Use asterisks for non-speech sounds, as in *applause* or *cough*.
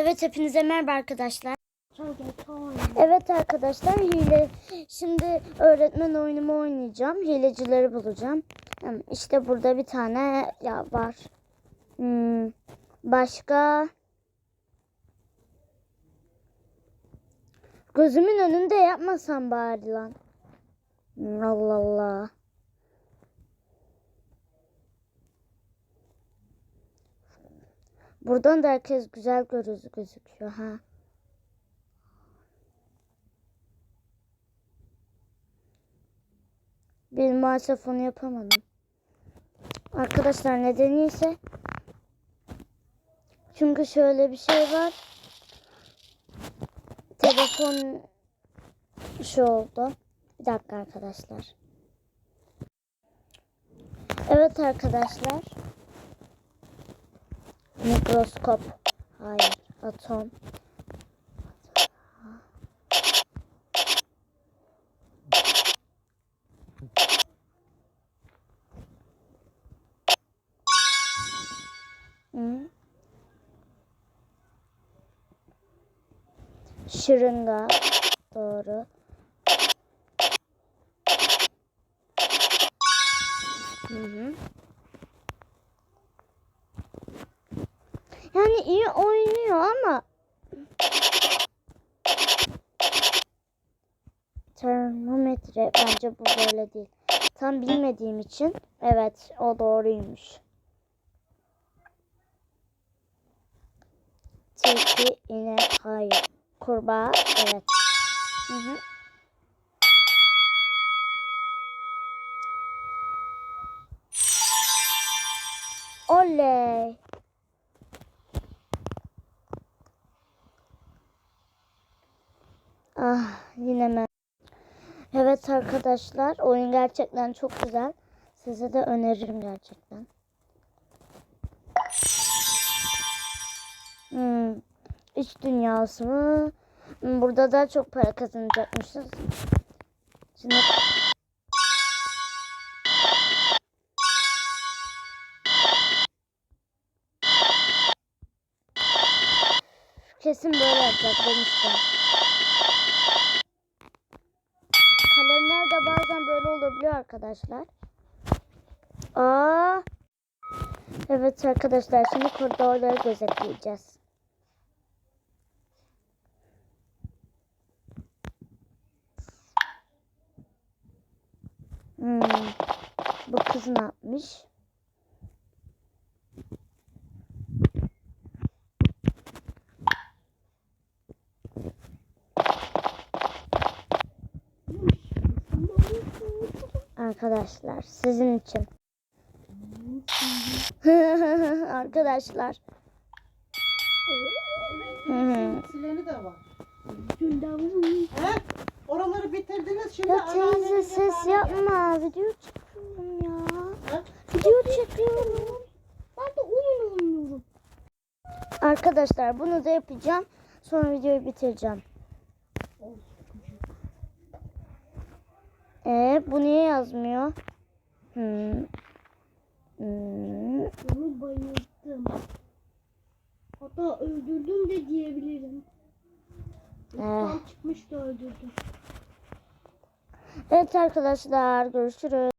Evet hepinize merhaba arkadaşlar. Evet arkadaşlar hile. Şimdi öğretmen oyunumu oynayacağım. Hilecileri bulacağım. İşte burada bir tane ya var. Hmm, başka gözümün önünde yapmasam bari lan. Allah Allah. Buradan da herkes güzel görüz gözüküyor ha. Ben maalesef onu yapamadım. Arkadaşlar nedeni ise çünkü şöyle bir şey var. Telefon şu oldu. Bir dakika arkadaşlar. Evet arkadaşlar. Mikroskop. Hayır. Atom. Hı. Şırınga. Doğru. Hı hı. Yani iyi oynuyor ama termometre bence bu böyle değil. Tam bilmediğim için evet o doğruymuş. Tilki, inek, hayır. Kurbağa, evet. Hı hı. Oley. Ah yine mi? Evet arkadaşlar oyun gerçekten çok güzel. Size de öneririm gerçekten. Hmm, iç dünyası mı? Hmm, Burada daha çok para kazanacakmışız. Şimdi kesin böyle yapacak demiştim. Olabiliyor arkadaşlar. Aa. Evet arkadaşlar şimdi koridorları gözetleyeceğiz. Hmm. Bu kız ne yapmış? Arkadaşlar sizin için. *laughs* Arkadaşlar. Sileni de var. He? Oraları bitirdiniz şimdi ya teyze ses yapma. Video çekiyorum ya. Ha? Video çekiyorum. Ben de oyun oynuyorum. Arkadaşlar bunu da yapacağım. Sonra videoyu bitireceğim. Ee, bu niye yazmıyor? Hmm. Hmm. Onu bayıldım. Hatta öldürdüm de diyebilirim. Eh. Tam çıkmış da öldürdüm. Evet arkadaşlar görüşürüz.